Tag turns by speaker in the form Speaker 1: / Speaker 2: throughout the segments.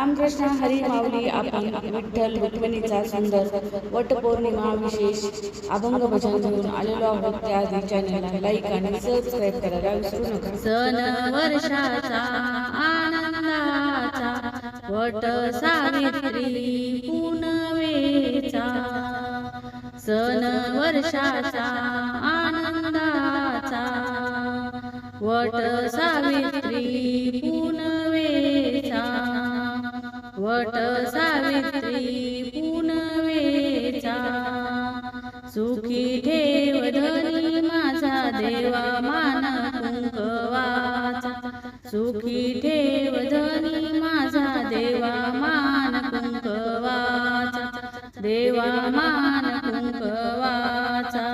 Speaker 1: रामकृष्ण हरी माऊली आपण विठ्ठल रुक्मिणीचा सुंदर वटपौर्णिमा विशेष अभंग भजन घेऊन आलेलो आहोत. त्या आधी चॅनलला लाईक आणि सबस्क्राईब करायला विसरू नका.
Speaker 2: सण वर्षाचा आनंदाचा वट सावित्री पुनवेचा. सण वर्षाचा आनंदाचा वट सावित्री पुनवे वट सावित्री पुनवेचा. सुखी ठेव धनी माझा देवा मान कुंकवाचा. सुखी ठेव धनी माझा देवा मान कुंकवाचा. देवा मान कुंकवाचा.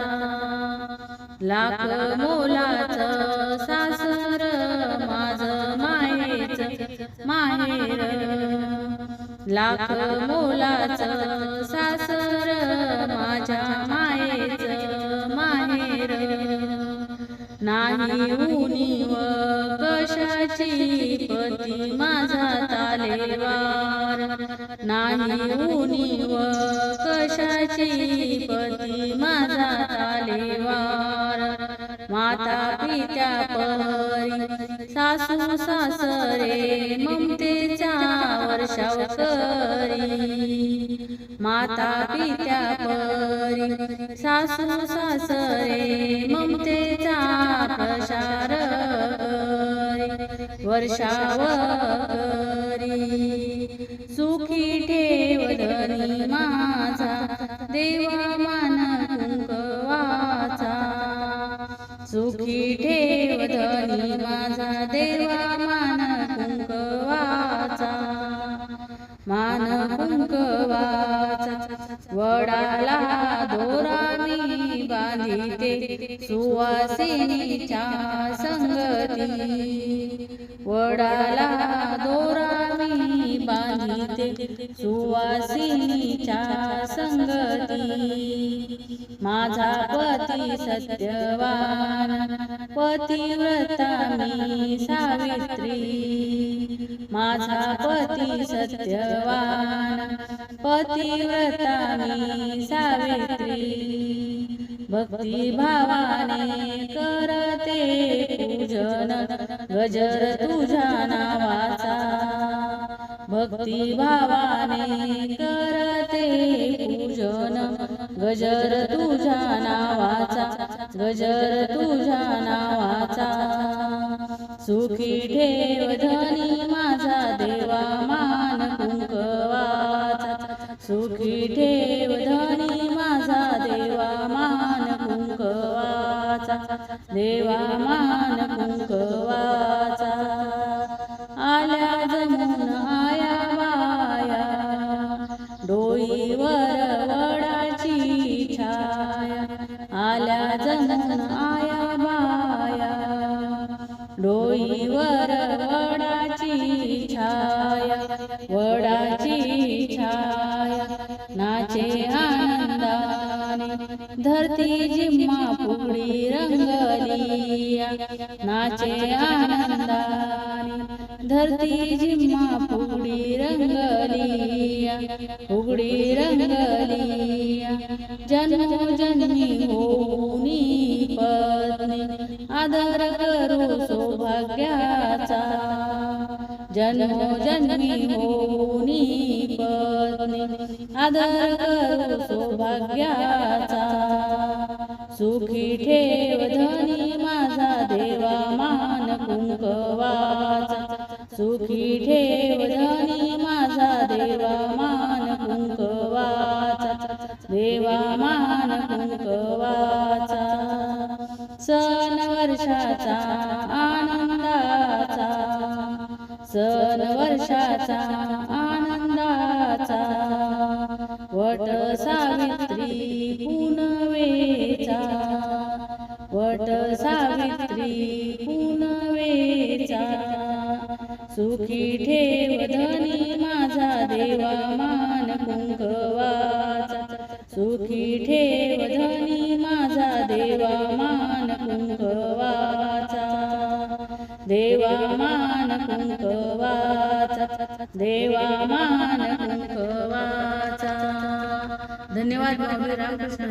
Speaker 2: लाख मोलाचं सासर माझ मायेच माहेर लाख मोलाच सासर माझ्या मायेच माहेर. नाही उणीव कशाची पती माझा तालेवार. नाही उणीव कशाची पती माझा तालेवार. माता पित्या परी सासू सासरे पित्या परी सासू सासरे ममतेचा प्रसार वर्षावरी. सुखी ठेव माझा देवा मान कुंकवाचा. सुखी ठेव माझा देवा मान कुंकवाचा. मान कुंकवा वडाला दोरामी बांधिते सुवासिनीच्या संगती. वडाला दोरामी बांधिते सुवासिनीच्या संगती. माझा पती सत्यवान पतिव्रता मी सावित्री. माझा पती सत्यवान पतिव्रता मी सावित्री. भक्ती भावाने करते पूजन गजर तुझा नावाचा. भक्ती भावाने करते पूजन गजर तुझा नावाचा. गजर तुझा नावाचा. सुखी ठेव धनी सुखी ठेव धनी माझा देवा मान कुंकवाचा. देवा मान कुंकवाचा. आल्या जमून आया बाया डोईवर वडाची छाया. आल्या जमून आया बाया डोईवर वडाची छाया. वडाची छाया. नाचे आनंदाने धरती जिम्मा फुगडी रंगलिया. नाचे आनंदाने धरती जिम्मा फुगडी रंगलिया. फुगडी रंगलिया जन्मोजन्मी होऊनी पत्नी. आदर करू सौभाग्याचा. जन्मोजन्मी होनी पत्नी आदर करू सौभाग्याचा. सुखी ठेव धनी माझा देवा मान कुंकवाचा. सुखी ठेव धनी माझा देवा मान कुंकवाचा. देवा मान कुंकवाचा. सण वर्षाचा सण वर्षाचा आनंदाचा वट सावित्री पुनवेचा वट सावित्री पुनवेचा सुखी ठेव धनी माझा देवा मान कुंकवाचा सुखी ठेव मान कुंकवाचा देवा मान कुंकवाचा धन्यवाद माऊली रामकृष्ण